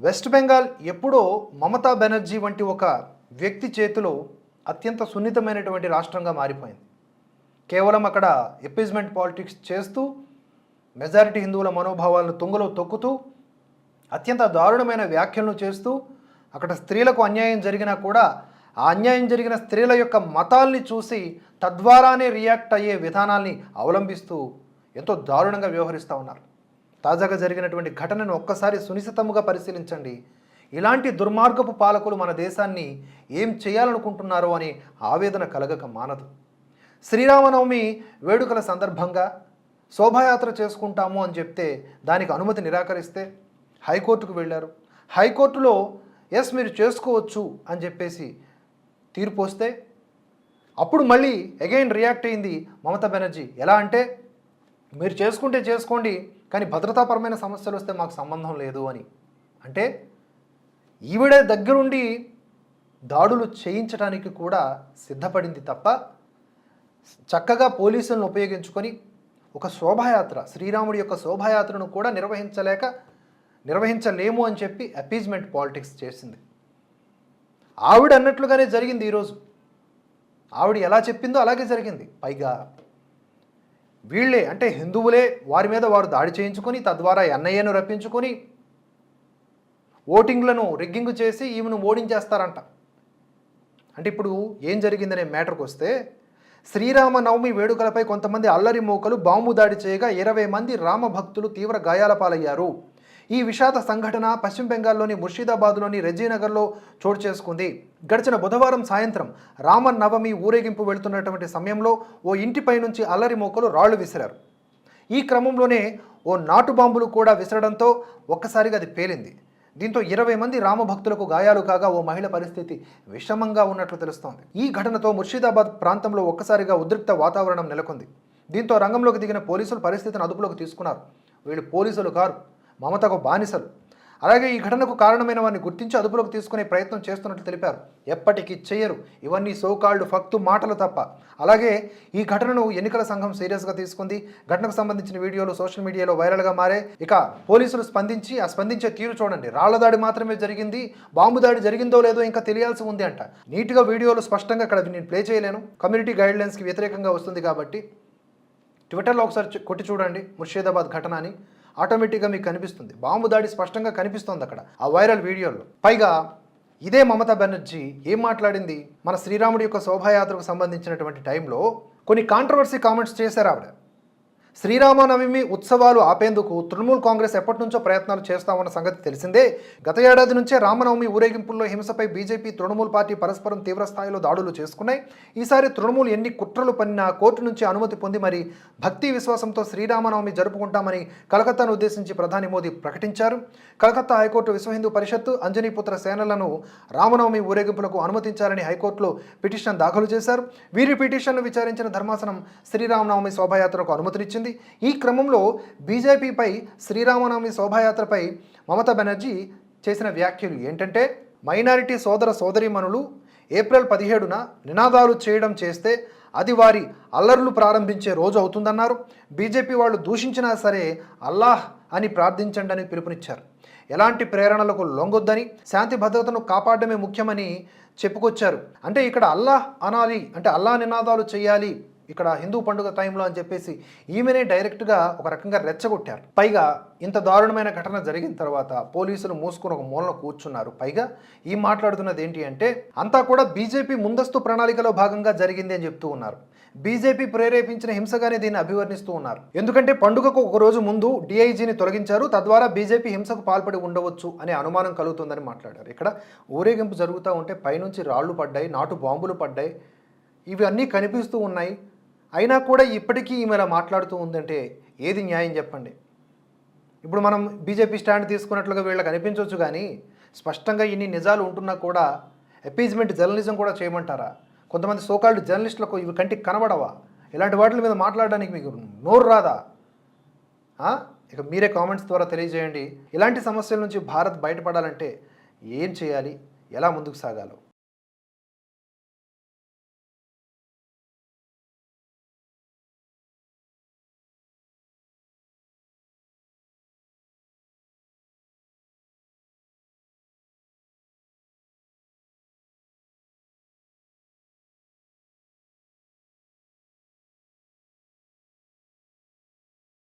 West Bengal ఎప్పుడో మమతా బెనర్జీ వంటి ఒక వ్యక్తి చేతిలో అత్యంత సున్నితమైనటువంటి రాష్ట్రంగా మారిపోయింది. కేవలం అక్కడ ఎపీజ్మెంట్ పాలిటిక్స్ చేస్తూ మెజారిటీ హిందువుల మనోభావాలను తుంగలో తొక్కుతూ అత్యంత దారుణమైన వ్యాఖ్యలను చేస్తూ అక్కడ స్త్రీలకు అన్యాయం జరిగినా కూడా ఆ అన్యాయం జరిగిన స్త్రీల యొక్క మతాల్ని చూసి తద్వారానే రియాక్ట్ అయ్యే విధానాల్ని అవలంబిస్తూ ఎంతో దారుణంగా వ్యవహరిస్తూ ఉన్నారు. తాజాగా జరిగినటువంటి ఘటనను ఒక్కసారి సునిశితముగా పరిశీలించండి. ఇలాంటి దుర్మార్గపు పాలకులు మన దేశాన్ని ఏం చేయాలనుకుంటున్నారో అని ఆవేదన కలగక మానదు. శ్రీరామనవమి వేడుకల సందర్భంగా శోభాయాత్ర చేసుకుంటాము అని చెప్తే దానికి అనుమతి నిరాకరిస్తే హైకోర్టుకు వెళ్ళారు. హైకోర్టులో ఎస్ మీరు చేసుకోవచ్చు అని చెప్పేసి తీర్పు వస్తే అప్పుడు మళ్ళీ అగైన్ రియాక్ట్ అయింది మమతా బెనర్జీ. ఎలా అంటే మీరు చేసుకుంటే చేసుకోండి కానీ భద్రతాపరమైన సమస్యలు వస్తే మాకు సంబంధం లేదు అని. అంటే ఈవిడే దగ్గరుండి దాడులు చేయించడానికి కూడా సిద్ధపడింది తప్ప చక్కగా పోలీసులను ఉపయోగించుకొని ఒక శోభాయాత్ర శ్రీరాముడి యొక్క శోభాయాత్రను కూడా నిర్వహించలేక నిర్వహించలేము అని చెప్పి అపీజ్మెంట్ పాలిటిక్స్ చేసింది. ఆవిడ అన్నట్లుగానే జరిగింది ఈరోజు. ఆవిడ ఎలా చెప్పిందో అలాగే జరిగింది. పైగా వీళ్ళే అంటే హిందువులే వారి మీద వారు దాడి చేయించుకొని తద్వారా ఎన్ఐఏను రప్పించుకొని ఓటింగ్లను రిగ్గింగ్ చేసి ఈమెను ఓడించేస్తారంట. అంటే ఇప్పుడు ఏం జరిగిందనే మ్యాటర్కి వస్తే శ్రీరామ నవమి వేడుకలపై కొంతమంది అల్లరి మూకలు బాంబు దాడి చేయగా ఇరవై మంది రామభక్తులు తీవ్ర గాయాల పాలయ్యారు ఈ విషాద సంఘటన పశ్చిమ బెంగాల్లోని ముర్షిదాబాద్లోని రెజీనగర్లో చోటు చేసుకుంది. గడిచిన బుధవారం సాయంత్రం రామ నవమి ఊరేగింపు వెళుతున్నటువంటి సమయంలో ఓ ఇంటిపై నుంచి అల్లరి మోకలు రాళ్ళు విసిరారు. ఈ క్రమంలోనే ఓ నాటు బాంబులు కూడా విసరడంతో ఒక్కసారిగా అది పేలింది. దీంతో ఇరవై మంది రామభక్తులకు గాయాలు కాగా ఓ మహిళ పరిస్థితి విషమంగా ఉన్నట్లు తెలుస్తోంది. ఈ ఘటనతో ముర్షిదాబాద్ ప్రాంతంలో ఒక్కసారిగా ఉద్రిక్త వాతావరణం నెలకొంది. దీంతో రంగంలోకి దిగిన పోలీసులు పరిస్థితిని అదుపులోకి తీసుకున్నారు. వీళ్ళు పోలీసులు కారు. మమతకు బానిసలు. అలాగే ఈ ఘటనకు కారణమైన వారిని గుర్తించి అదుపులోకి తీసుకునే ప్రయత్నం చేస్తున్నట్లు తెలిపారు. ఎప్పటికీ చేయరు ఇవన్నీ సోకాళ్ళు ఫక్తు మాటలు తప్ప. అలాగే ఈ ఘటనను ఎన్నికల సంఘం సీరియస్గా తీసుకుంది. ఘటనకు సంబంధించిన వీడియోలు సోషల్ మీడియాలో వైరల్గా మారే ఇక పోలీసులు స్పందించి ఆ స్పందించే తీరు చూడండి. రాళ్ళ దాడి మాత్రమే జరిగింది. బాంబు దాడి జరిగిందో లేదో ఇంకా తెలియాల్సి ఉంది అంట. నీట్గా వీడియోలు స్పష్టంగా ఇక్కడ నేను ప్లే చేయలేను. కమ్యూనిటీ గైడ్ లైన్స్కి వ్యతిరేకంగా వస్తుంది కాబట్టి ట్విట్టర్లో ఒకసారి కొట్టి చూడండి ముర్షిదాబాద్ ఘటన అని. ఆటోమేటిక్గా మీకు కనిపిస్తుంది. బాంబు దాడి స్పష్టంగా కనిపిస్తుంది అక్కడ ఆ వైరల్ వీడియోలో. పైగా ఇదే మమతా బెనర్జీ ఏం మాట్లాడింది? మన శ్రీరాముడి యొక్క శోభాయాత్రకు సంబంధించినటువంటి టైంలో కొన్ని కాంట్రవర్సీ కామెంట్స్ చేశారు ఆవిడ. శ్రీరామనవమి ఉత్సవాలు ఆపేందుకు తృణమూల్ కాంగ్రెస్ ఎప్పటి నుంచో ప్రయత్నాలు చేస్తామన్న సంగతి తెలిసిందే. గత ఏడాది నుంచే రామనవమి ఊరేగింపుల్లో హింసపై బీజేపీ తృణమూల్ పార్టీ పరస్పరం తీవ్ర స్థాయిలో దాడులు చేసుకున్నాయి. ఈసారి తృణమూల్ ఎన్ని కుట్రలు పన్నినా కోర్టు నుంచి అనుమతి పొంది మరి భక్తి విశ్వాసంతో శ్రీరామనవమి జరుపుకుంటామని కలకత్తాను ఉద్దేశించి ప్రధాని మోదీ ప్రకటించారు. కలకత్తా హైకోర్టు విశ్వ హిందూ పరిషత్తు అంజనీపుత్ర సేనలను రామనవమి ఊరేగింపులకు అనుమతించాలని హైకోర్టులో పిటిషన్ దాఖలు చేశారు. వీరి పిటిషన్ను విచారించిన ధర్మాసనం శ్రీరామనవమి శోభాయాత్రకు అనుమతినిచ్చింది. ఈ క్రమంలో బీజేపీపై శ్రీరామనవమి శోభాయాత్రపై మమతా బెనర్జీ చేసిన వ్యాఖ్యలు ఏంటంటే మైనారిటీ సోదర సోదరీమణులు ఏప్రిల్ పదిహేడున నినాదాలు చేయడం చేస్తే అది వారి అల్లర్లు ప్రారంభించే రోజు అవుతుందన్నారు. బీజేపీ వాళ్ళు దూషించినా సరే అల్లాహ్ అని ప్రార్థించండి అని పిలుపునిచ్చారు. ఎలాంటి ప్రేరణలకు లొంగొద్దని శాంతి భద్రతను కాపాడమే ముఖ్యమని చెప్పుకొచ్చారు. అంటే ఇక్కడ అల్లాహ్ అనాలి అంటే అల్లా నినాదాలు చేయాలి ఇక్కడ హిందూ పండుగ టైంలో అని చెప్పేసి ఈమెనే డైరెక్ట్గా ఒక రకంగా రెచ్చగొట్టారు. పైగా ఇంత దారుణమైన ఘటన జరిగిన తర్వాత పోలీసులు మూసుకుని ఒక మూలన కూర్చున్నారు. పైగా ఈ మాట్లాడుతున్నది ఏంటి అంటే అంతా కూడా బీజేపీ ముందస్తు ప్రణాళికలో భాగంగా జరిగింది అని చెప్తూ ఉన్నారు. బీజేపీ ప్రేరేపించిన హింసగానే దీన్ని అభివర్ణిస్తూ ఉన్నారు. ఎందుకంటే పండుగకు ఒక రోజు ముందు డిఐజీని తొలగించారు. తద్వారా బీజేపీ హింసకు పాల్పడి ఉండవచ్చు అనే అనుమానం కలుగుతుందని మాట్లాడారు. ఇక్కడ ఊరేగింపు జరుగుతూ ఉంటే పైనుంచి రాళ్ళు పడ్డాయి నాటు బాంబులు పడ్డాయి. ఇవి అన్నీ కనిపిస్తూ ఉన్నాయి. అయినా కూడా ఇప్పటికీ ఈమె ఇలా మాట్లాడుతూ ఉందంటే ఏది న్యాయం చెప్పండి? ఇప్పుడు మనం బీజేపీ స్టాండ్ తీసుకున్నట్లుగా వీళ్ళకి అనిపించవచ్చు కానీ స్పష్టంగా ఇన్ని నిజాలు ఉంటున్నా కూడా అపీజ్మెంట్ జర్నలిజం కూడా చేయమంటారా? కొంతమంది సోకాల్డ్ జర్నలిస్టులకు ఇవి కంటికి కనబడవా? ఇలాంటి వాటి మీద మాట్లాడడానికి మీకు నోరు రాదా? ఇక మీరే కామెంట్స్ ద్వారా తెలియజేయండి. ఇలాంటి సమస్యల నుంచి భారత్ బయటపడాలంటే ఏం చేయాలి? ఎలా ముందుకు సాగాలో.